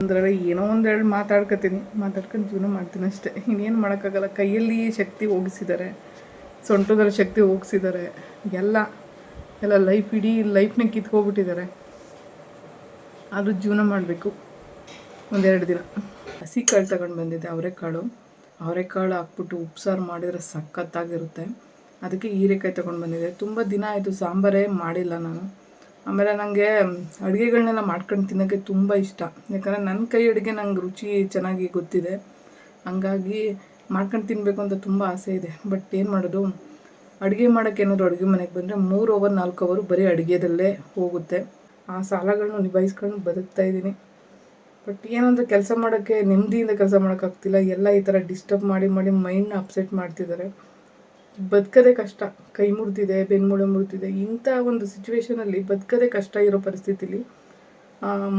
ಅಂದ್ರೆ ಏನೋ ಒಂದೆರಡು ಮಾತಾಡ್ಕೊತೀನಿ. ಮಾತಾಡ್ಕೊಂಡು ಜೀವನ ಮಾಡ್ತೀನಿ ಅಷ್ಟೇ. ಇನ್ನೇನು ಮಾಡೋಕ್ಕಾಗಲ್ಲ. ಕೈಯಲ್ಲಿ ಶಕ್ತಿ ಹೋಗಿಸಿದ್ದಾರೆ ಸೊಂಟದಲ್ಲಿ ಶಕ್ತಿ ಹೋಗಿಸಿದ್ದಾರೆ ಎಲ್ಲ. ಎಲ್ಲ ಲೈಫ್ ಇಡೀ ಲೈಫ್ನ ಕಿತ್ಕೊಬಿಟ್ಟಿದ್ದಾರೆ ಆದರೂ ಜೀವನ ಮಾಡಬೇಕು. ಒಂದೆರಡು ದಿನ. ಹಸಿ ಕಾಳು ತಗೊಂಡು ಬಂದಿದ್ದೆ ಅವರೆಕಾಳು ಅವರೆಕಾಳು ಹಾಕ್ಬಿಟ್ಟು ಉಪ್ಸಾರು ಮಾಡಿದರೆ ಸಖತ್ತಾಗಿರುತ್ತೆ. ಅದಕ್ಕೆ ಹೀರೆಕಾಯಿ ತೊಗೊಂಡು ಬಂದಿದ್ದೆ. ತುಂಬ ದಿನ ಆಯಿತು. ಸಾಂಬಾರೇ ಮಾಡಿಲ್ಲ ನಾನು. ಆಮೇಲೆ ನನಗೆ ಅಡುಗೆಗಳನ್ನೆಲ್ಲ ಮಾಡ್ಕೊಂಡು ತಿನ್ನೋಕ್ಕೆ ತುಂಬ ಇಷ್ಟ. ಯಾಕಂದರೆ ನನ್ನ ಕೈ ಅಡುಗೆ ನಂಗೆ ರುಚಿ ಚೆನ್ನಾಗಿ ಗೊತ್ತಿದೆ. ಹಂಗಾಗಿ ಮಾಡ್ಕೊಂಡು ತಿನ್ನಬೇಕು ಅಂತ ತುಂಬ ಆಸೆ ಇದೆ. ಬಟ್ ಏನು ಮಾಡೋದು? ಅಡುಗೆ ಮಾಡೋಕ್ಕೆ ಏನಾದರೂ ಅಡುಗೆ ಮನೆಗೆ ಬಂದರೆ ಮೂರು ಓವರ್ ನಾಲ್ಕು ಅವರು ಬರೀ ಅಡುಗೆದಲ್ಲೇ ಹೋಗುತ್ತೆ. ಆ ಸಾಲಗಳನ್ನ ನಿಭಾಯಿಸ್ಕೊಂಡು ಬದುಕ್ತಾ ಇದ್ದೀನಿ. ಬಟ್ ಏನಂದರೆ ಕೆಲಸ ಮಾಡೋಕ್ಕೆ ನೆಮ್ಮದಿಯಿಂದ ಕೆಲಸ ಮಾಡೋಕ್ಕಾಗ್ತಿಲ್ಲ. ಎಲ್ಲ ಈ ಥರ ಡಿಸ್ಟರ್ಬ್ ಮಾಡಿ ಮಾಡಿ ಮೈಂಡ್ನ ಅಪ್ಸೆಟ್ ಮಾಡ್ತಿದ್ದಾರೆ. ಬದುಕೋದೇ ಕಷ್ಟ. ಕೈ ಮುರಿದಿದೆ ಬೆನ್ಮೂಳೆ ಮುರಿದಿದೆ. ಇಂಥ ಒಂದು ಸಿಚುವೇಶನಲ್ಲಿ ಬದುಕೋದೇ ಕಷ್ಟ ಇರೋ ಪರಿಸ್ಥಿತಿಲಿ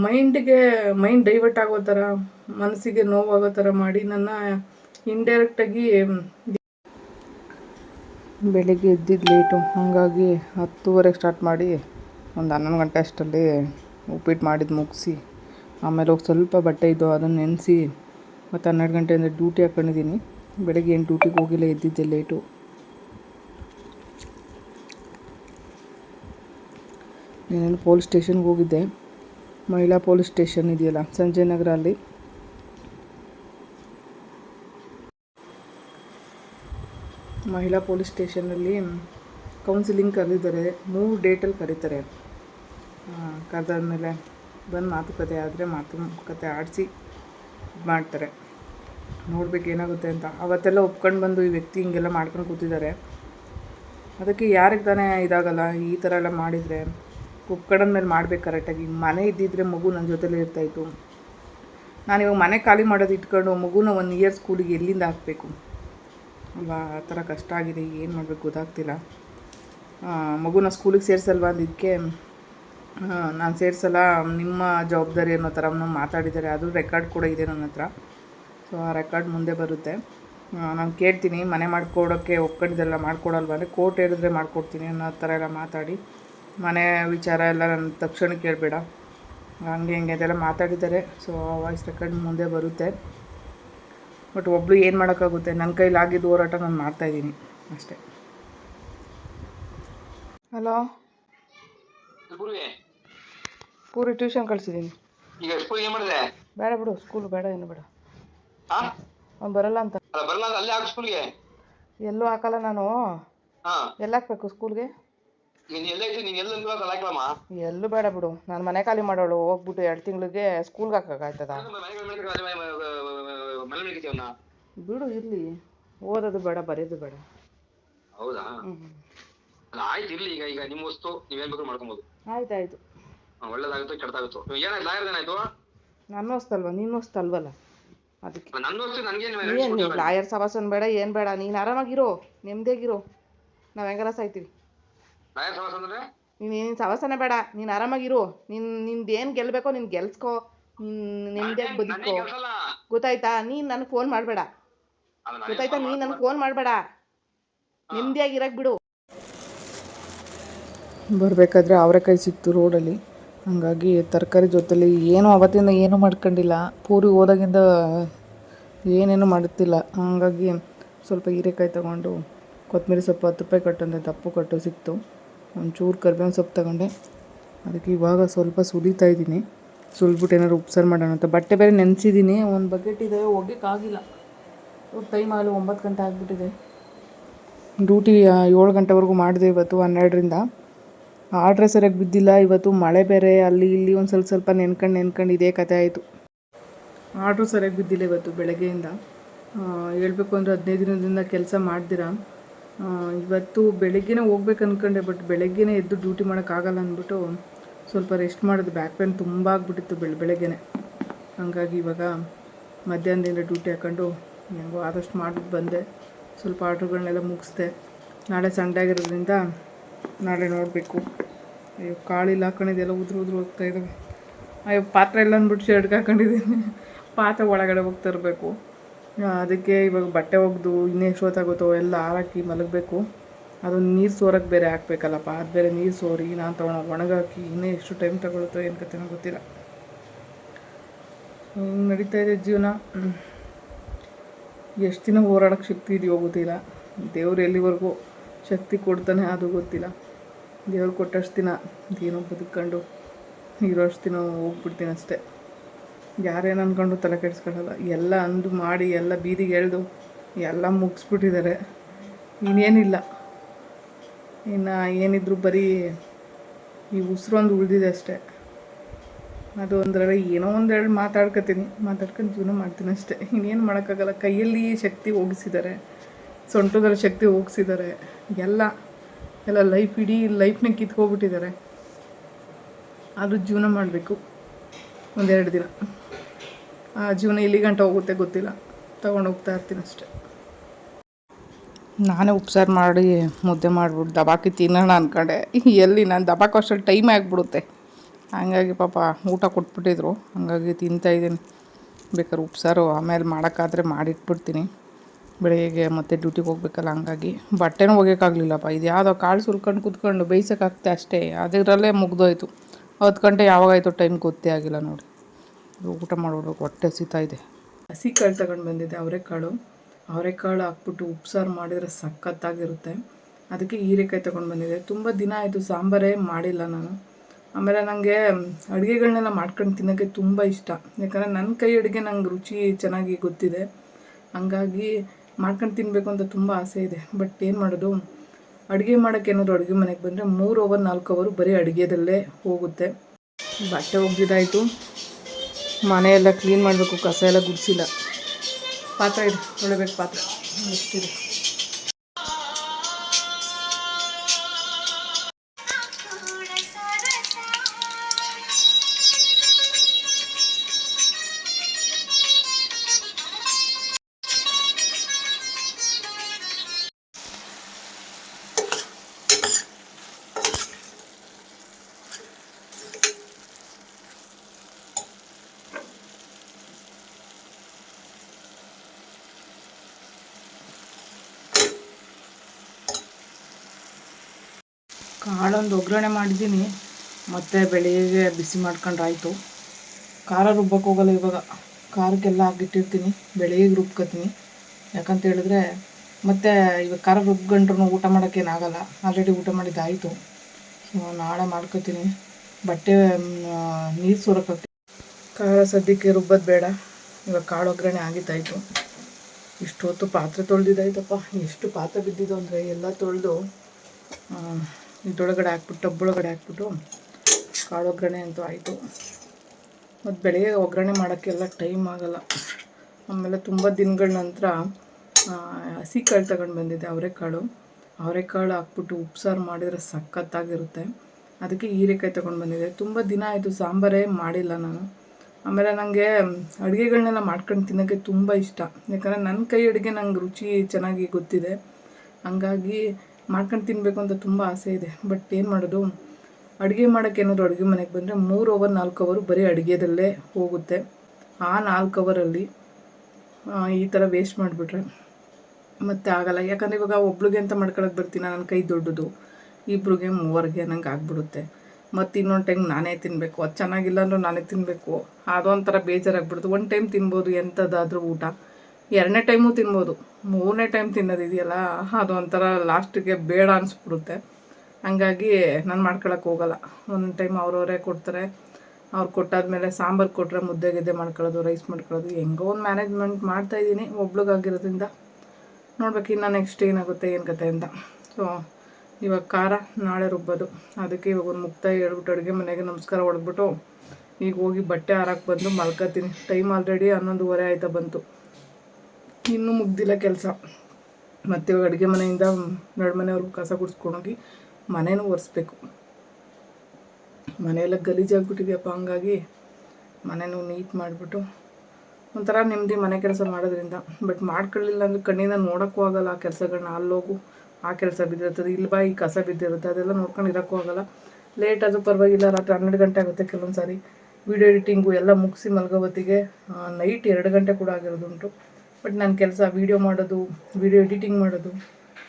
ಮೈಂಡಿಗೆ ಮೈಂಡ್ ಡೈವರ್ಟ್ ಆಗೋ ಥರ ಮನಸ್ಸಿಗೆ ನೋವಾಗೋ ಥರ ಮಾಡಿ ನನ್ನ ಇಂಡೈರೆಕ್ಟಾಗಿ ಬೆಳಿಗ್ಗೆ ಎದ್ದಿದ್ದು ಲೇಟು ಹಾಗಾಗಿ ಹತ್ತುವರೆಗೆ ಸ್ಟಾರ್ಟ್ ಮಾಡಿ ಒಂದು ಹನ್ನೊಂದು ಗಂಟೆ ಅಷ್ಟರಲ್ಲಿ ಉಪ್ಪಿಟ್ಟು ಮಾಡಿದ್ದು ಮುಗಿಸಿ, ಆಮೇಲೆ ಹೋಗಿ ಸ್ವಲ್ಪ ಬಟ್ಟೆ ಇದ್ದು ಅದನ್ನು ನೆನೆಸಿ, ಮತ್ತು ಹನ್ನೆರಡು ಗಂಟೆಯಿಂದ ಡ್ಯೂಟಿ ಹಾಕ್ಕೊಂಡಿದ್ದೀನಿ ಬೆಳಗ್ಗೆ ಏನು ಡ್ಯೂಟಿಗೆ ಹೋಗಿಲ್ಲ, ಎದ್ದಿದ್ದೆ ಲೇಟು ನೀನೇನು ಪೊಲೀಸ್ ಸ್ಟೇಷನ್ಗೆ ಹೋಗಿದ್ದೆ. ಮಹಿಳಾ ಪೊಲೀಸ್ ಸ್ಟೇಷನ್ ಇದೆಯಲ್ಲ, ಸಂಜಯ್ ನಗರ ಅಲ್ಲಿ. ಮಹಿಳಾ ಪೊಲೀಸ್ ಸ್ಟೇಷನಲ್ಲಿ ಕೌನ್ಸಿಲಿಂಗ್ ಕರೆದಿದ್ದಾರೆ. ಮೂರು ಡೇಟಲ್ಲಿ ಕರೀತಾರೆ. ಕರೆದಾದ್ಮೇಲೆ ಬಂದು ಮಾತುಕತೆ ಆದರೆ ಮಾತುಕತೆ ಆಡಿಸಿ ಮಾಡ್ತಾರೆ. ನೋಡ್ಬೇಕು ಏನಾಗುತ್ತೆ ಅಂತ. ಅವತ್ತೆಲ್ಲ ಒಪ್ಕೊಂಡು ಬಂದು ಈ ವ್ಯಕ್ತಿ ಹಿಂಗೆಲ್ಲ ಮಾಡ್ಕೊಂಡು ಕೂತಿದ್ದಾರೆ. ಅದಕ್ಕೆ ಯಾರಿಗೆ ತಾನೇ ಇದಾಗಲ್ಲ? ಈ ಥರ ಎಲ್ಲ ಮಾಡಿದರೆ ಒಪ್ಕೊಂಡ್ಮೇಲೆ ಮಾಡ್ಬೇಕು ಕರೆಕ್ಟಾಗಿ. ಮನೆ ಇದ್ದಿದ್ರೆ ಮಗು ನನ್ನ ಜೊತೆಲೇ ಇರ್ತಾಯಿತ್ತು. ನಾನು ಇವಾಗ ಮನೆ ಖಾಲಿ ಮಾಡೋದು ಇಟ್ಕೊಂಡು ಮಗುನ ಒನ್ ಇಯರ್ ಸ್ಕೂಲಿಗೆ ಎಲ್ಲಿಂದ ಹಾಕಬೇಕು? ಅಲ್ವಾ, ಆ ಥರ ಕಷ್ಟ ಆಗಿದೆ. ಏನು ಮಾಡಬೇಕು ಗೊತ್ತಾಗ್ತಿಲ್ಲ. ಮಗುನ ಸ್ಕೂಲಿಗೆ ಸೇರಿಸಲ್ವಾ ಅಂದಿದ್ದಕ್ಕೆ ನಾನು ಸೇರಿಸಲ್ಲ, ನಿಮ್ಮ ಜವಾಬ್ದಾರಿ ಅನ್ನೋ ಥರ ಮಾತಾಡಿದ್ದಾರೆ ಅದು ರೆಕಾರ್ಡ್ ಕೂಡ ಇದೆ ನನ್ನ ಹತ್ರ. ಸೊ ಆ ರೆಕಾರ್ಡ್ ಮುಂದೆ ಬರುತ್ತೆ. ನಾನು ಕೇಳ್ತೀನಿ. ಮನೆ ಮಾಡ್ಕೊಡೋಕ್ಕೆ ಒಪ್ಕೊಂಡಿದ್ದೆಲ್ಲ ಮಾಡ್ಕೊಡಲ್ವ? ಅಂದರೆ ಕೋರ್ಟ್ ಹೇಳಿದ್ರೆ ಮಾಡ್ಕೊಡ್ತೀನಿ ಅನ್ನೋ ಥರ ಎಲ್ಲ ಮಾತಾಡಿ. ಮನೆ ವಿಚಾರ ಎಲ್ಲ ನನ್ನ ತಕ್ಷಣ ಕೇಳಬೇಡ. ಹಂಗೆ ಹಿಂಗೆ ಅದೆಲ್ಲ ಮಾತಾಡಿದ್ದಾರೆ. ಸೊ ಆ ವಾಯ್ಸ್ ರೆಕಾರ್ಡ್ ಮುಂದೆ ಬರುತ್ತೆ. ಬಟ್ ಒಬ್ಬಳು ಏನು ಮಾಡೋಕ್ಕಾಗುತ್ತೆ? ನನ್ನ ಕೈಲಾಗಿದ್ದು ಹೋರಾಟ ನಾನು ಮಾಡ್ತಾಯಿದ್ದೀನಿ ಅಷ್ಟೇ. ಹಲೋ ಗುರುವೆ ಪೂರಿ ಟ್ಯೂಷನ್ ಕಳಿಸಿದ್ದೀನಿ ಬೇಡ ಬಿಡು ಸ್ಕೂಲ್ ಬೇಡ ಏನು ಬೇಡ. ಅವ್ನು ಬರಲ್ಲ ಅಂತ. ಬರಲ್ಲ ಅಂದ್ರೆ ಅಲ್ಲೇ ಹಾಕು ಸ್ಕೂಲ್ಗೆ ಎಲ್ಲೂ ಹಾಕಲ್ಲ ನಾನು. ಹಾ. ಎಲ್ಲ ಹಾಕ್ಬೇಕು ಸ್ಕೂಲ್ಗೆ ನೀನ್ ಎಲ್ಲ ಬೇಡ ಬಿಡು. ನಾನು ಮನೆ ಖಾಲಿ ಮಾಡೋಳು ಹೋಗ್ಬಿಟ್ಟು ಎರಡು ತಿಂಗಳಿಗೆ ಸ್ಕೂಲ್ಗೆ ಹಾಕೋಕ್ಕಾಯ್ತದ ಮನೆ ಬಿಡು ಇರ್ಲಿ. ಓದೋದು ಬೇಡ ಬರೆಯೋದು ಬೇಡ. ಹೌದಾ? ಅಲ್ಲ ಆಯ್ತು ಇರ್ಲಿ ಈಗ ಈಗ ನಿಮ್ಮ ವಸ್ತು ನೀವೇನ್ ಬೇಕಾದ್ರೂ ಮಾಡ್ಕೊಬೋದು. ಆಯ್ತು ಆಯಿತು. ಹಾ, ಒಳ್ಳೇದಾಗುತ್ತೋ ಕೆಟ್ಟದಾಗುತ್ತೋ. ಏನಾಯ್ತು ಲಾಯರ್ ಏನಾಯ್ತು? ನನ್ನ ಹೊಸ್ತಲ್ವ ನಿನ್ನ ಹೊಸ್ತಲ್ವಲ್ಲ ಅದಕ್ಕೆ. ನನ್ನ ವಸ್ತು ನನಗೇನು ಲಾಯರ್ ಸವಾಸನ್ ಬೇಡ ಏನು ಬೇಡ. ನೀನು ಆರಾಮಾಗಿರೋ ನೆಮ್ಮದಿಯಾಗಿರೋ ನಾವು ಹೆಂಗಾರ ಸಾಯ್ತೀವಿ. ಅಂದ್ರೆ? ನೀನು ಸವಸನೆ ಸವಾಸನೆ ಬೇಡ ನೀನು ಆರಾಮಾಗಿರು ನಿನ್ ನಿಂದು ಏನ್ ಗೆಲ್ಬೇಕೋ ನಿನ್ ಗೆಲ್ಸ್ಕೋ ನೀನು ನೆಮ್ಮದಿಯಾಗಿ ಬದುಕೋ ಗೊತ್ತಾಯ್ತಾ? ನೀನ್ ನನಗೆ ಫೋನ್ ಮಾಡಬೇಡ. ಗೊತ್ತಾಯ್ತಾ? ನೀನ್ ನನಗೆ ಫೋನ್ ಮಾಡಬೇಡ. ನೆಮ್ಮದಿಯಾಗಿರಕ್ಕೆ ಬಿಡು. ಬರಬೇಕಾದ್ರೆ ಅವರೆಕಾಯಿ ಸಿಕ್ತು ರೋಡಲ್ಲಿ. ಹಾಗಾಗಿ ತರಕಾರಿ ಜೊತೆಲಿ ಏನೂ ಅವತ್ತಿಂದ ಏನೂ ಮಾಡ್ಕೊಂಡಿಲ್ಲ. ಪೂರಿ ಹೋದಾಗಿಂದ ಏನೇನು ಮಾಡುತ್ತಿಲ್ಲ ಹಾಗಾಗಿ ಸ್ವಲ್ಪ ಹೀರೆಕಾಯಿ ತಗೊಂಡು ಕೊತ್ತಂಬರಿ ಸೊಪ್ಪು ಹತ್ತು ರೂಪಾಯಿ ಕಟ್ಟಂದೆ ದಪ್ಪು ಕಟ್ಟು ಸಿಕ್ತು. ಒಂಚೂರು ಕರ್ಬೇವಿನ ಸೊಪ್ಪು ತಗೊಂಡೆ. ಅದಕ್ಕೆ ಇವಾಗ ಸ್ವಲ್ಪ ಸುಲಿತಾ ಇದ್ದೀನಿ. ಸುಲ್ಬಿಟ್ಟು ಏನಾದ್ರು ಉಪ್ಸಾರು ಮಾಡೋಣ ಅಂತ. ಬಟ್ಟೆ ಬೇರೆ ನೆನೆಸಿದ್ದೀನಿ. ಒಂದು ಬಕೆಟ್ ಇದೆ. ಒಗ್ಯಕ್ಕಾಗಿಲ್ಲ ಟೈಮ್ ಆಗಲಿ ಒಂಬತ್ತು ಗಂಟೆ ಆಗಿಬಿಟ್ಟಿದೆ. ಡ್ಯೂಟಿ ಏಳು ಗಂಟೆವರೆಗೂ ಮಾಡಿದೆ ಇವತ್ತು ಹನ್ನೆರಡರಿಂದ. ಆರ್ಡ್ರೆ ಸರಿಯಾಗಿ ಬಿದ್ದಿಲ್ಲ. ಇವತ್ತು ಮಳೆ ಬೇರೆ. ಅಲ್ಲಿ ಇಲ್ಲಿ ಒಂದು ಸ್ವಲ್ಪ ಸ್ವಲ್ಪ ನೆನ್ಕೊಂಡು ನೆನ್ಕೊಂಡು ಇದೇ ಕತೆ ಆಯಿತು. ಆರ್ಡ್ರು ಸರಿಯಾಗಿ ಬಿದ್ದಿಲ್ಲ ಇವತ್ತು ಬೆಳಗ್ಗೆಯಿಂದ. ಹೇಳಬೇಕು ಅಂದರೆ ಹದಿನೈದು ದಿನದಿಂದ ಕೆಲಸ ಮಾಡ್ದಿರಾ? ಇವತ್ತು ಬೆಳಗ್ಗೆನೇ ಹೋಗ್ಬೇಕು ಅಂದ್ಕೊಂಡೆ ಬಟ್ ಬೆಳಗ್ಗೆನೇ ಎದ್ದು ಡ್ಯೂಟಿ ಮಾಡೋಕ್ಕಾಗಲ್ಲ ಅಂದ್ಬಿಟ್ಟು ಸ್ವಲ್ಪ ರೆಸ್ಟ್ ಮಾಡೋದು ಬ್ಯಾಕ್ ಪೇನ್ ತುಂಬ ಆಗಿಬಿಟ್ಟಿತ್ತು ಬೆಳ, ಬೆಳಗ್ಗೆನೆ. ಹಂಗಾಗಿ ಇವಾಗ ಮಧ್ಯಾಹ್ನದಿಂದ ಡ್ಯೂಟಿ ಹಾಕ್ಕೊಂಡು ಹೆಂಗೋ ಆದಷ್ಟು ಮಾಡ್ಬಿಟ್ಟು ಬಂದೆ. ಸ್ವಲ್ಪ ಆರ್ಡ್ರುಗಳನ್ನೆಲ್ಲ ಮುಗಿಸ್ದೆ. ನಾಳೆ ಸಂಡೇ ಆಗಿರೋದ್ರಿಂದ ನಾಳೆ ನೋಡಬೇಕು. ಅಯ್ಯೋ, ಕಾಳಿಲ್ಲ ಹಾಕೊಂಡಿದ್ದೆಲ್ಲ ಉದ್ರು ಉದ್ರು ಹೋಗ್ತಾ ಇದ್ದಾವೆ ಅಯ್ಯೋ, ಪಾತ್ರೆ ಇಲ್ಲ ಅಂದ್ಬಿಟ್ಟು ಶರ್ಟ್ಗೆ ಹಾಕೊಂಡಿದ್ದೀನಿ. ಪಾತ್ರೆ ಒಳಗಡೆ ಹೋಗ್ತಾ ತರಬೇಕು ಅದಕ್ಕೆ ಇವಾಗ ಬಟ್ಟೆ ಒಗೆದು ಇನ್ನೆಷ್ಟು ಹೊತ್ತಾಗುತ್ತೋ ಎಲ್ಲ ಹಾರಾಕಿ ಮಲಗಬೇಕು. ಅದು ನೀರು ಸೋರಕ್ಕೆ ಬೇರೆ ಹಾಕ್ಬೇಕಲ್ಲಪ್ಪ. ಅದು ಬೇರೆ ನೀರು ಸೋರಿ, ನಾನು ತೊಗೊಂಡು ಒಣಗಾಕಿ, ಇನ್ನೂ ಎಷ್ಟು ಟೈಮ್ ತಗೊಳುತ್ತೋ ಏನು ಕತೆನೋ ಗೊತ್ತಿಲ್ಲ. ಹಿಂಗೆ ನಡೀತಾ ಇದೆ ಜೀವನ? ಎಷ್ಟು ದಿನ ಹೋರಾಡೋಕ್ಕೆ ಶಕ್ತಿ ಇದೆಯೋ ಗೊತ್ತಿಲ್ಲ. ದೇವ್ರು ಎಲ್ಲಿವರೆಗೂ ಶಕ್ತಿ ಕೊಡ್ತಾನೆ ಅದು ಗೊತ್ತಿಲ್ಲ. ದೇವ್ರು ಕೊಟ್ಟಷ್ಟು ದಿನ ಏನೋ ಬದುಕೊಂಡು ಇರೋಷ್ಟು ದಿನ ಹೋಗ್ಬಿಡ್ತೀನಿ ಅಷ್ಟೇ. ಯಾರೇನು ಅಂದ್ಕೊಂಡು ತಲೆ ಕೆಡಿಸ್ಕೊಳ್ಳಲ್ಲ ಎಲ್ಲ ಅಂದು ಮಾಡಿ, ಎಲ್ಲ ಬೀದಿಗೆ ಎಳೆದು, ಎಲ್ಲ ಮುಗಿಸ್ಬಿಟ್ಟಿದ್ದಾರೆ ಇನ್ನೇನಿಲ್ಲ. ಇನ್ನು ಏನಿದ್ರು ಬರೀ ಈ ಉಸಿರೊಂದು ಉಳಿದಿದೆ ಅಷ್ಟೇ. ಅದು ಒಂದರಲ್ಲಿ ಏನೋ ಒಂದೆರಡು ಮಾತಾಡ್ಕೊತೀನಿ. ಮಾತಾಡ್ಕೊಂಡು ಜೀವನ ಮಾಡ್ತೀನಿ ಅಷ್ಟೇ. ಇನ್ನೇನು ಮಾಡೋಕ್ಕಾಗಲ್ಲ. ಕೈಯಲ್ಲಿ ಶಕ್ತಿ ಹೋಗಿಸಿದ್ದಾರೆ ಸೊಂಟದಲ್ಲಿ ಶಕ್ತಿ ಹೋಗಿಸಿದ್ದಾರೆ ಎಲ್ಲ ಎಲ್ಲ ಲೈಫ್ ಇಡೀ ಲೈಫ್ನ ಕಿತ್ಕೊಬಿಟ್ಟಿದ್ದಾರೆ ಆದರೂ ಜೀವನ ಮಾಡಬೇಕು. ಒಂದೆರಡು ದಿನ. ಜೀವನ ಇಲ್ಲಿ ಗಂಟೆ ಹೋಗುತ್ತೆ ಗೊತ್ತಿಲ್ಲ. ತಗೊಂಡು ಹೋಗ್ತಾ ಇರ್ತೀನಿ ಅಷ್ಟೇ. ನಾನೇ ಉಪ್ಸಾರು ಮಾಡಿ ಮುದ್ದೆ ಮಾಡಿಬಿಟ್ಟು ದಬಾಕಿ ತಿನ್ನೋಣ ಅಂದ್ಕೊಂಡೆ ಎಲ್ಲಿ ನಾನು ದಬಾಕೋ ಅಷ್ಟರಲ್ಲಿ ಟೈಮ್ ಆಗಿಬಿಡುತ್ತೆ. ಹಂಗಾಗಿ ಪಾಪ ಊಟ ಕೊಟ್ಬಿಟ್ಟಿದ್ರು. ಹಂಗಾಗಿ ತಿಂತಾಯಿದ್ದೀನಿ ಬೇಕಾದ್ರೆ ಉಪ್ಸಾರು ಆಮೇಲೆ ಮಾಡೋಕ್ಕಾದರೆ ಮಾಡಿಟ್ಬಿಡ್ತೀನಿ. ಬೆಳಿಗ್ಗೆ ಮತ್ತೆ ಡ್ಯೂಟಿಗೆ ಹೋಗ್ಬೇಕಲ್ಲ ಹಂಗಾಗಿ. ಬಟ್ಟೆನೂ ಒಗ್ಯೋಕ್ಕಾಗಲಿಲ್ಲಪ್ಪ. ಇದು ಯಾವುದೋ ಕಾಳು ಸುಲ್ಕೊಂಡು ಕುತ್ಕೊಂಡು ಬೇಯಿಸೋಕ್ಕಾಗ್ತೆ ಅಷ್ಟೇ. ಅದರಲ್ಲೇ ಮುಗ್ದೋಯ್ತು. ಹತ್ತು ಗಂಟೆ ಯಾವಾಗಾಯ್ತು ಟೈಮ್ ಗೊತ್ತೇ ಆಗಿಲ್ಲ ನೋಡಿ. ಊಟ ಮಾಡೋದು ಹೊಟ್ಟೆ ಇದೆ. ಹಸಿ ಕಾಳು ತಗೊಂಡು ಬಂದಿದ್ದೆ ಅವರೆಕಾಳು ಅವರೆಕಾಳು ಹಾಕ್ಬಿಟ್ಟು ಉಪ್ಸಾರು ಮಾಡಿದರೆ ಸಖತ್ತಾಗಿರುತ್ತೆ. ಅದಕ್ಕೆ ಹೀರೆಕಾಯಿ ತೊಗೊಂಡು ಬಂದಿದ್ದೆ. ತುಂಬ ದಿನ ಆಯಿತು, ಸಾಂಬಾರೇ ಮಾಡಿಲ್ಲ ನಾನು. ಆಮೇಲೆ ನನಗೆ ಅಡುಗೆಗಳನ್ನೆಲ್ಲ ಮಾಡ್ಕೊಂಡು ತಿನ್ನೋಕ್ಕೆ ತುಂಬ ಇಷ್ಟ. ಯಾಕಂದರೆ ನನ್ನ ಕೈ ಅಡುಗೆ ನಂಗೆ ರುಚಿ ಚೆನ್ನಾಗಿ ಗೊತ್ತಿದೆ. ಹಂಗಾಗಿ ಮಾಡ್ಕೊಂಡು ತಿನ್ನಬೇಕು ಅಂತ ತುಂಬ ಆಸೆ ಇದೆ. ಬಟ್ ಏನು ಮಾಡೋದು? ಅಡುಗೆ ಮಾಡೋಕ್ಕೆ ಏನಾದರೂ ಅಡುಗೆ ಮನೆಗೆ ಬಂದರೆ ಮೂರು ಓವರ್ ನಾಲ್ಕು ಅವರು ಬರೀ ಅಡುಗೆದಲ್ಲೇ ಹೋಗುತ್ತೆ. ಬಟ್ಟೆ ಒಗ್ದಿದ್ದಾಯಿತು. ಮನೆಯೆಲ್ಲ ಕ್ಲೀನ್ ಮಾಡಬೇಕು ಕಸ ಎಲ್ಲ ಗುಡಿಸಿಲ್ಲ. ಪಾತ್ರೆ ಇದೆ ತೊಳಿಬೇಕು ಪಾತ್ರೆ. ಎಷ್ಟಿದೆ ಕಾಳೊಂದು ಒಗ್ಗರಣೆ ಮಾಡಿದ್ದೀನಿ. ಮತ್ತು ಬೆಳಿಗ್ಗೆ ಬಿಸಿ ಮಾಡ್ಕೊಂಡ್ರಾಯ್ತು. ಖಾರ ರುಬ್ಬಕ್ಕೆ ಹೋಗಲ್ಲ ಇವಾಗ. ಖಾರಕ್ಕೆಲ್ಲ ಹಾಕಿಟ್ಟಿರ್ತೀನಿ. ಬೆಳಿಗ್ಗೆ ರುಬ್ಕೊತೀನಿ ಯಾಕಂತ ಹೇಳಿದ್ರೆ, ಮತ್ತು ಇವಾಗ ಖಾರ ರುಬ್ಕೊಂಡ್ರೂ ಊಟ ಮಾಡೋಕ್ಕೇನಾಗಲ್ಲ. ಆಲ್ರೆಡಿ ಊಟ ಮಾಡಿದ್ದಾಯಿತು. ಸೊ, ನಾಳೆ ಮಾಡ್ಕೊತೀನಿ. ಬಟ್ಟೆ ನೀರು ಸುರಕ್ಕೆ ಖಾರ ಸದ್ಯಕ್ಕೆ ರುಬ್ಬೋದು ಬೇಡ. ಇವಾಗ ಕಾಳು ಒಗ್ಗರಣೆ ಆಗಿದ್ದಾಯಿತು. ಇಷ್ಟೊತ್ತು ಪಾತ್ರೆ ತೊಳೆದಿದ್ದಾಯ್ತಪ್ಪ. ಎಷ್ಟು ಪಾತ್ರೆ ಬಿದ್ದಿದ್ದು ಅಂದರೆ ಎಲ್ಲ ತೊಳೆದು ಇದ್ರೊಳಗಡೆ ಹಾಕ್ಬಿಟ್ಟು ಒಳಗಡೆ ಹಾಕ್ಬಿಟ್ಟು ಕಾಳು ಒಗ್ಗರಣೆ ಅಂತೂ ಆಯಿತು. ಮತ್ತು ಬೆಳಗ್ಗೆ ಒಗ್ಗರಣೆ ಮಾಡೋಕ್ಕೆಲ್ಲ ಟೈಮ್ ಆಗೋಲ್ಲ. ಆಮೇಲೆ ತುಂಬ ದಿನಗಳ ನಂತರ ಹಸಿ ಕಾಳು ತಗೊಂಡು ಬಂದಿದ್ದೆ ಅವರೆಕಾಳು. ಅವರೆಕಾಳು ಹಾಕ್ಬಿಟ್ಟು ಉಪ್ಸಾರು ಮಾಡಿದರೆ ಸಖತ್ತಾಗಿರುತ್ತೆ. ಅದಕ್ಕೆ ಹೀರೆಕಾಯಿ ತೊಗೊಂಡು ಬಂದಿದ್ದೆ. ತುಂಬ ದಿನ ಆಯಿತು, ಸಾಂಬಾರೇ ಮಾಡಿಲ್ಲ ನಾನು. ಆಮೇಲೆ ನನಗೆ ಅಡುಗೆಗಳನ್ನೆಲ್ಲ ಮಾಡ್ಕೊಂಡು ತಿನ್ನೋಕ್ಕೆ ತುಂಬ ಇಷ್ಟ. ಯಾಕಂದರೆ ನನ್ನ ಕೈ ಅಡುಗೆ ನಂಗೆ ರುಚಿ ಚೆನ್ನಾಗಿ ಗೊತ್ತಿದೆ. ಹಂಗಾಗಿ ಮಾಡ್ಕೊಂಡು ತಿನ್ನಬೇಕು ಅಂತ ತುಂಬ ಆಸೆ ಇದೆ. ಬಟ್ ಏನು ಮಾಡೋದು? ಅಡುಗೆ ಮಾಡೋಕ್ಕೆ ಏನಾದರೂ ಅಡುಗೆ ಮನೆಗೆ ಬಂದರೆ ಮೂರು ಅವರ್ ನಾಲ್ಕು ಅವರು ಬರೀ ಅಡುಗೆದಲ್ಲೇ ಹೋಗುತ್ತೆ. ಆ ನಾಲ್ಕು ಅವರಲ್ಲಿ ಈ ಥರ ವೇಸ್ಟ್ ಮಾಡಿಬಿಟ್ರೆ ಮತ್ತೆ ಆಗಲ್ಲ. ಯಾಕಂದರೆ ಇವಾಗ ಒಬ್ಳಿಗೆ ಅಂತ ಮಾಡ್ಕೊಳಕ್ಕೆ ಬರ್ತೀನಿ? ನನ್ನ ಕೈ ದೊಡ್ಡದು. ಇಬ್ರಿಗೆ ಮೂವರಿಗೆ ನಂಗೆ ಆಗ್ಬಿಡುತ್ತೆ. ಮತ್ತು ಇನ್ನೊಂದು ಟೈಮ್ ನಾನೇ ತಿನ್ನಬೇಕು ಅದು ಚೆನ್ನಾಗಿಲ್ಲ ಅಂದ್ರೂ ನಾನೇ ತಿನ್ನಬೇಕು ಅದೊಂಥರ ಬೇಜಾರಾಗ್ಬಿಡುತ್ತೆ. ಒಂದು ಟೈಮ್ ತಿನ್ಬೋದು ಎಂಥದ್ದಾದರೂ ಊಟ. ಎರಡನೇ ಟೈಮು ತಿನ್ಬೋದು, ಮೂರನೇ ಟೈಮ್ ತಿನ್ನೋದಿದೆಯಲ್ಲ ಒಂಥರ ಲಾಸ್ಟಿಗೆ ಬೇಡ ಅನಿಸ್ಬಿಡುತ್ತೆ. ಹಂಗಾಗಿ ನಾನು ಮಾಡ್ಕೊಳಕ್ಕೆ ಹೋಗಲ್ಲ. ಒಂದೊಂದು ಟೈಮ್ ಅವ್ರವರೇ ಕೊಡ್ತಾರೆ. ಅವ್ರು ಕೊಟ್ಟಾದ್ಮೇಲೆ ಸಾಂಬಾರು ಕೊಟ್ಟರೆ ಮುದ್ದೆ ಗಿದ್ದೆ ಮಾಡ್ಕೊಳ್ಳೋದು, ರೈಸ್ ಮಾಡ್ಕೊಳ್ಳೋದು, ಹೆಂಗೋ ಒಂದು ಮ್ಯಾನೇಜ್ಮೆಂಟ್ ಮಾಡ್ತಾಯಿದ್ದೀನಿ ಒಬ್ಳಿಗಾಗಿರೋದ್ರಿಂದ. ನೋಡ್ಬೇಕು ಇನ್ನು ನೆಕ್ಸ್ಟ್ ಏನಾಗುತ್ತೆ, ಏನು ಕತೆ ಅಂತ. ಸೊ ಇವಾಗ ಖಾರ ನಾಳೆ ರುಬ್ಬೋದು. ಅದಕ್ಕೆ ಇವಾಗ ಒಂದು ಮುಕ್ತಾಯ ಹೇಳ್ಬಿಟ್ಟು ಅಡುಗೆ ಮನೆಗೆ ನಮಸ್ಕಾರ ಹೊಡೆದ್ಬಿಟ್ಟು, ಈಗ ಹೋಗಿ ಬಟ್ಟೆ ಹಾರಕ್ಕೆ ಬಂದು ಮಲ್ಕೋತೀನಿ ಟೈಮ್ ಆಲ್ರೆಡಿ ಹನ್ನೊಂದುವರೆ ಆಯ್ತಾ ಬಂತು. ಇನ್ನೂ ಮುಗ್ದಿಲ್ಲ ಕೆಲಸ. ಮತ್ತು ಇವಾಗ ಅಡುಗೆ ಮನೆಯಿಂದ ನಡುಮನೆಯವ್ರಿಗೂ ಕಸ ಗುಡಿಸ್ಕೊಂಡೋಗಿ ಮನೇನೂ ಒರೆಸ್ಬೇಕು. ಮನೆಯೆಲ್ಲ ಗಲೀಜಾಗ್ಬಿಟ್ಟಿದೆಯಪ್ಪ ಹಂಗಾಗಿ ಮನೆನೂ ನೀಟ್ ಮಾಡಿಬಿಟ್ಟು ಒಂಥರ ನೆಮ್ಮದಿ ಮನೆ ಕೆಲಸ ಮಾಡೋದ್ರಿಂದ. ಬಟ್ ಮಾಡ್ಕೊಳ್ಳಿಲ್ಲ ಅಂದ್ರೆ ಕಣ್ಣಿಂದ ನೋಡೋಕ್ಕೂ ಆಗಲ್ಲ ಆ ಕೆಲಸಗಳನ್ನ ಅಲ್ಲೋಗು ಆ ಕೆಲಸ ಬಿದ್ದಿರ್ತದೆ ಇಲ್ಲಿ ಬಾ, ಈ ಕಸ ಬಿದ್ದಿರುತ್ತೆ, ಅದೆಲ್ಲ ನೋಡ್ಕೊಂಡು ಇರೋಕ್ಕೂ ಆಗಲ್ಲ. ಲೇಟ್ ಆದರೂ ಪರವಾಗಿಲ್ಲ, ರಾತ್ರಿ ಹನ್ನೆರಡು ಗಂಟೆ ಆಗುತ್ತೆ ಕೆಲವೊಂದು ಸಾರಿ ವಿಡಿಯೋ ಎಡಿಟಿಂಗು ಎಲ್ಲ ಮುಗಿಸಿ ಮಲ್ಗೋವತ್ತಿಗೆ ನೈಟ್ ಎರಡು ಗಂಟೆ ಕೂಡ ಆಗಿರೋದುಂಟು. ಬಟ್ ನನ್ನ ಕೆಲಸ ವೀಡಿಯೋ ಮಾಡೋದು ವಿಡಿಯೋ ಎಡಿಟಿಂಗ್ ಮಾಡೋದು,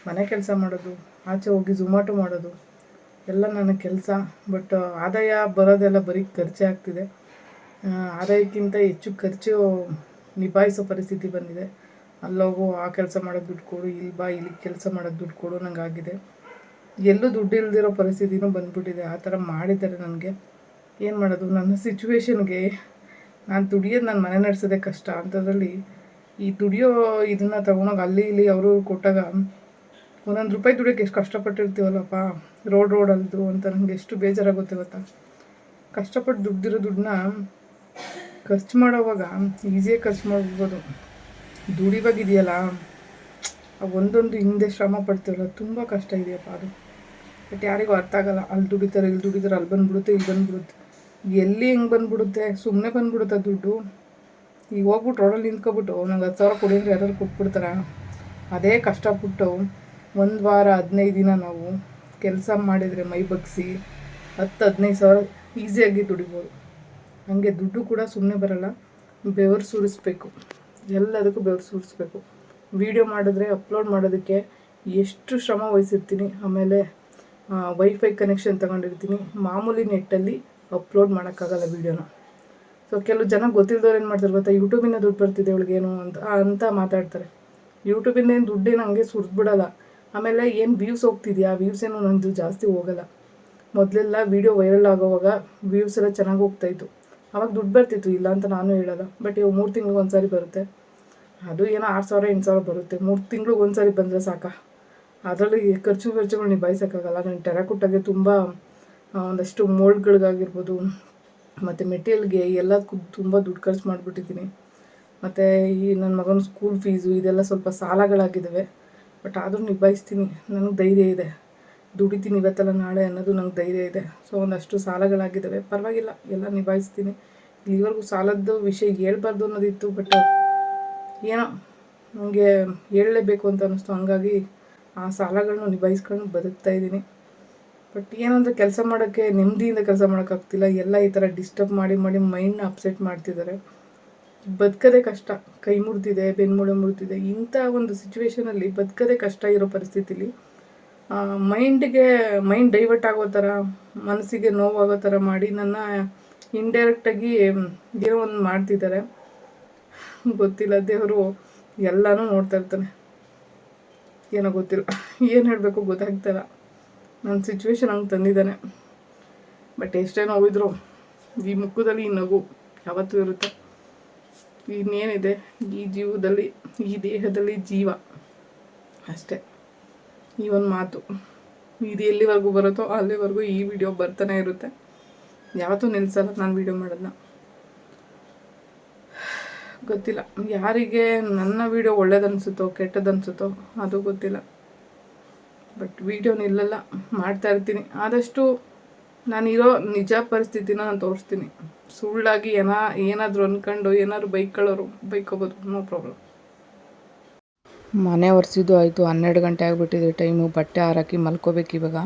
ಮನೆ ಕೆಲಸ ಮಾಡೋದು, ಆಚೆ ಹೋಗಿ ಝೊಮ್ಯಾಟೊ ಮಾಡೋದು, ಎಲ್ಲ ನನ್ನ ಕೆಲಸ. ಬಟ್ ಆದಾಯ ಬರೋದೆಲ್ಲ ಬರೀ ಖರ್ಚೆ ಆಗ್ತಿದೆ. ಆದಾಯಕ್ಕಿಂತ ಹೆಚ್ಚು ಖರ್ಚು ನಿಭಾಯಿಸೋ ಪರಿಸ್ಥಿತಿ ಬಂದಿದೆ. ಅಲ್ಲೋಗು ಆ ಕೆಲಸ ಮಾಡೋದು ದುಡ್ಡು ಕೊಡು ಇಲ್ಲಿ ಬಾ ಇಲ್ಲಿ ಕೆಲಸ ಮಾಡೋದು ದುಡ್ಡು ಕೊಡು ಆಗಿದೆ ಎಲ್ಲೂ ದುಡ್ಡು ಇಲ್ದಿರೋ ಪರಿಸ್ಥಿತಿನೂ ಬಂದ್ಬಿಟ್ಟಿದೆ. ಆ ಥರ ಮಾಡಿದ್ದಾರೆ ನನಗೆ. ಏನು ಮಾಡೋದು? ನನ್ನ ಸಿಚುವೇಶನ್ಗೆ ನಾನು ದುಡಿಯೋದು ನಾನು ಮನೆ ನಡೆಸೋದೇ ಕಷ್ಟ. ಅಂಥದ್ರಲ್ಲಿ ಈ ದುಡಿಯೋ ಇದನ್ನು ತಗೊಂಡೋಗಿ ಅಲ್ಲಿ ಇಲ್ಲಿ ಅವರು ಕೊಟ್ಟಾಗ ಒಂದೊಂದು ರೂಪಾಯಿ ದುಡಿಯೋಕೆ ಎಷ್ಟು ಕಷ್ಟಪಟ್ಟಿರ್ತೀವಲ್ಲಪ್ಪ? ರೋಡ್ ರೋಡಲ್ದು ಅಂತ ನನಗೆ ಎಷ್ಟು ಬೇಜಾರಾಗುತ್ತೆ ಗೊತ್ತಾ? ಕಷ್ಟಪಟ್ಟು ದುಡ್ದಿರೋ ದುಡ್ಡನ್ನ ಖರ್ಚು ಮಾಡೋವಾಗ, ಈಸಿಯಾಗಿ ಖರ್ಚು ಮಾಡ್ಬೋದು. ದುಡಿವಾಗಿದೆಯಲ್ಲ ಒಂದೊಂದು ಹಿಂದೆ ಶ್ರಮ ಪಡ್ತೀವಲ್ಲ, ತುಂಬ ಕಷ್ಟ ಇದೆಯಪ್ಪ ಅದು. ಬಟ್ ಯಾರಿಗೂ ಅರ್ಥ ಆಗಲ್ಲ, ಅಲ್ಲಿ ದುಡಿತಾರೆ, ಇಲ್ಲಿ ದುಡಿತಾರೆ, ಅಲ್ಲಿ ಬಂದ್ಬಿಡುತ್ತೆ, ಇಲ್ಲಿ ಬಂದ್ಬಿಡುತ್ತೆ. ಎಲ್ಲಿ ಹೆಂಗೆ ಬಂದ್ಬಿಡುತ್ತೆ? ಸುಮ್ಮನೆ ಬಂದ್ಬಿಡುತ್ತೆ ದುಡ್ಡು? ಈಗ ಹೋಗ್ಬಿಟ್ಟು ರೋಡಲ್ಲಿ ನಿಂತ್ಕೊಬಿಟ್ಟು ನಂಗೆ ಹತ್ತು ಸಾವಿರ ಕೊಡಿ ಅಂದರೆ ಯಾರು ಕೊಟ್ಬಿಡ್ತಾರ? ಅದೇ ಕಷ್ಟಪಟ್ಟು ಒಂದು ವಾರ ಹದಿನೈದು ದಿನ ನಾವು ಕೆಲಸ ಮಾಡಿದರೆ ಮೈ ಬಗ್ಸಿ ಹತ್ತು ಹದಿನೈದು ಸಾವಿರ ಈಸಿಯಾಗಿ ದುಡಿಬೋದು. ಹಾಗೆ ದುಡ್ಡು ಕೂಡ ಸುಮ್ಮನೆ ಬರಲ್ಲ, ಬೆವರು ಸುರಿಸ್ಬೇಕು. ಎಲ್ಲದಕ್ಕೂ ಬೆವರು ಸುರಿಸ್ಬೇಕು. ವಿಡಿಯೋ ಮಾಡಿದ್ರೆ, ಅಪ್ಲೋಡ್ ಮಾಡೋದಕ್ಕೆ ಎಷ್ಟು ಶ್ರಮ ವಹಿಸಿರ್ತೀನಿ, ಆಮೇಲೆ ವೈಫೈ ಕನೆಕ್ಷನ್ ತಗೊಂಡಿರ್ತೀನಿ. ಮಾಮೂಲಿ ನೆಟ್ಟಲ್ಲಿ ಅಪ್ಲೋಡ್ ಮಾಡೋಕ್ಕಾಗಲ್ಲ ವೀಡಿಯೋನ. ಸೊ ಕೆಲವು ಜನ ಗೊತ್ತಿಲ್ದವ್ರು ಏನು ಮಾಡ್ತಾರೆ ಗೊತ್ತಾ? ಯೂಟ್ಯೂಬಿಂದ ದುಡ್ಡು ಬರ್ತಿದೆ ಇವಳಿಗೇನು ಅಂತ ಅಂತ ಮಾತಾಡ್ತಾರೆ. ಯೂಟ್ಯೂಬಿಂದ ಏನು ದುಡ್ಡೇನು ಹಂಗೆ ಸುರಿದ್ಬಿಡಲ್ಲ. ಆಮೇಲೆ ಏನು ವ್ಯೂಸ್ ಹೋಗ್ತಿದ್ಯಾ? ವ್ಯೂಸ್ ಏನು ನಂದು ಜಾಸ್ತಿ ಹೋಗಲ್ಲ. ಮೊದಲೆಲ್ಲ ವೀಡಿಯೋ ವೈರಲ್ ಆಗೋವಾಗ ವ್ಯೂಸ್ ಎಲ್ಲ ಚೆನ್ನಾಗಿ ಹೋಗ್ತಾಯಿತ್ತು ಆವಾಗ ದುಡ್ಡು ಬರ್ತಿತ್ತು, ಇಲ್ಲ ಅಂತ ನಾನು ಹೇಳಲ್ಲ. ಬಟ್ ಇವಾಗ ಮೂರು ತಿಂಗ್ಳಿಗೆ ಒಂದ್ಸಾರಿ ಬರುತ್ತೆ. ಅದು ಏನೋ ಆರು ಸಾವಿರ, ಎಂಟು ಸಾವಿರ ಬರುತ್ತೆ. ಮೂರು ತಿಂಗ್ಳಿಗೆ ಒಂದ್ಸಾರಿ ಬಂದರೆ ಸಾಕ? ಅದರಲ್ಲಿ ಖರ್ಚು ಖರ್ಚುಗಳು ನಿಭಾಯಿಸೋಕ್ಕಾಗಲ್ಲ. ನಾನು ಟೆರಾಕುಟ್ಟಾಗೆ ತುಂಬ ಒಂದಷ್ಟು ಮೋಲ್ಡ್ಗಳಿಗಾಗಿರ್ಬೋದು ಮತ್ತು ಮೆಟೀರಿಯಲ್ಗೆ ಎಲ್ಲದಕ್ಕೂ ತುಂಬ ದುಡ್ಡು ಖರ್ಚು ಮಾಡಿಬಿಟ್ಟಿದ್ದೀನಿ. ಮತ್ತು ಈ ನನ್ನ ಮಗನ ಸ್ಕೂಲ್ ಫೀಸು ಇದೆಲ್ಲ ಸ್ವಲ್ಪ ಸಾಲಗಳಾಗಿದ್ದಾವೆ ಬಟ್ ಆದರೂ ನಿಭಾಯಿಸ್ತೀನಿ. ನನಗೆ ಧೈರ್ಯ ಇದೆ. ದುಡಿತೀನಿ ಇವತ್ತಲ್ಲ ನಾಳೆ ಅನ್ನೋದು ನಂಗೆ ಧೈರ್ಯ ಇದೆ. ಸೊ ಒಂದಷ್ಟು ಸಾಲಗಳಾಗಿದ್ದಾವೆ ಪರವಾಗಿಲ್ಲ. ಎಲ್ಲ ನಿಭಾಯಿಸ್ತೀನಿ. ಇಲ್ಲಿವರೆಗೂ ಸಾಲದ್ದು ವಿಷಯ ಹೇಳ್ಬಾರ್ದು ಅನ್ನೋದಿತ್ತು. ಬಟ್ ಏನೋ ನನಗೆ ಹೇಳಲೇಬೇಕು ಅಂತ ಅನ್ನಿಸ್ತು. ಹಂಗಾಗಿ ಆ ಸಾಲಗಳನ್ನ ನಿಭಾಯಿಸ್ಕೊಂಡು ಬದುಕ್ತಾ ಇದ್ದೀನಿ. ಬಟ್ ಏನಂದರೆ ಕೆಲಸ ಮಾಡೋಕ್ಕೆ ನೆಮ್ಮದಿಯಿಂದ ಕೆಲಸ ಮಾಡೋಕ್ಕಾಗ್ತಿಲ್ಲ. ಎಲ್ಲ ಈ ಥರ ಡಿಸ್ಟರ್ಬ್ ಮಾಡಿ ಮಾಡಿ ಮೈಂಡ್ನ ಅಪ್ಸೆಟ್ ಮಾಡ್ತಿದ್ದಾರೆ. ಬದುಕೋದೇ ಕಷ್ಟ. ಕೈ ಮುರಿದಿದೆ, ಬೆನ್ಮೂಳೆ ಮುರಿದಿದೆ. ಇಂಥ ಒಂದು ಸಿಚುವೇಶನಲ್ಲಿ ಬದುಕೋದೇ ಕಷ್ಟ ಇರೋ ಪರಿಸ್ಥಿತಿಲಿ ಮೈಂಡ್ಗೆ ಮೈಂಡ್ ಡೈವರ್ಟ್ ಆಗೋ ಥರ, ಮನಸ್ಸಿಗೆ ನೋವಾಗೋ ಥರ ಮಾಡಿ ನನ್ನ ಇಂಡೈರೆಕ್ಟಾಗಿ ಏನೋ ಒಂದು ಮಾಡ್ತಿದ್ದಾರೆ. ಗೊತ್ತಿಲ್ಲ, ದೇವರು ಎಲ್ಲನೂ ನೋಡ್ತಾ ಇರ್ತಾನೆ. ಏನೋ ಗೊತ್ತಿಲ್ಲ. ಏನು ಹೇಳಬೇಕು ಗೊತ್ತಾಗ್ತಿಲ್ಲ ನನ್ನ ಸಿಚುವೇಶನ್ ಹಂಗೆ ತಂದಿದ್ದಾನೆ. ಬಟ್ ಎಷ್ಟೇ ನೋವಿದ್ರು ಈ ಮುಖದಲ್ಲಿ ಈ ನಗು ಯಾವತ್ತೂ ಇರುತ್ತೆ. ಇನ್ನೇನಿದೆ? ಈ ಜೀವದಲ್ಲಿ, ಈ ದೇಹದಲ್ಲಿ ಜೀವ ಅಷ್ಟೇ. ಈ ಒಂದು ಮಾತು. ಇದು ಎಲ್ಲಿವರೆಗೂ ಬರುತ್ತೋ ಅಲ್ಲಿವರೆಗೂ ಈ ವಿಡಿಯೋ ಬರ್ತಾನೆ ಇರುತ್ತೆ. ಯಾವತ್ತೂ ನಿಲ್ಸಲ್ಲ ನಾನು ವಿಡಿಯೋ ಮಾಡೋದನ್ನ ಗೊತ್ತಿಲ್ಲ. ಯಾರಿಗೆ ನನ್ನ ವಿಡಿಯೋ ಒಳ್ಳೇದನ್ಸುತ್ತೋ ಕೆಟ್ಟದನ್ಸುತ್ತೋ ಅದು ಗೊತ್ತಿಲ್ಲ. ಬಟ್ ವೀಡಿಯೋ ನಿಲ್ಲಲ್ಲ ಮಾಡ್ತಾ ಇರ್ತೀನಿ. ಆದಷ್ಟು ನಾನಿರೋ ನಿಜ ಪರಿಸ್ಥಿತಿನ ನಾನು ತೋರಿಸ್ತೀನಿ. ಸುಳ್ಳಾಗಿ ಏನ, ಏನಾದರೂ ಅಂದ್ಕೊಂಡು ಏನಾದ್ರು ಬೈಕ್ ಬೈಕೋಬೋದು, ನೋ ಪ್ರಾಬ್ಲಮ್. ಮನೆ ಒರೆಸಿದ್ದು ಆಯಿತು, ಹನ್ನೆರಡು ಗಂಟೆ ಆಗಿಬಿಟ್ಟಿದೆ ಟೈಮು, ಬಟ್ಟೆ ಹಾರಾಕಿ ಮಲ್ಕೋಬೇಕು ಇವಾಗ.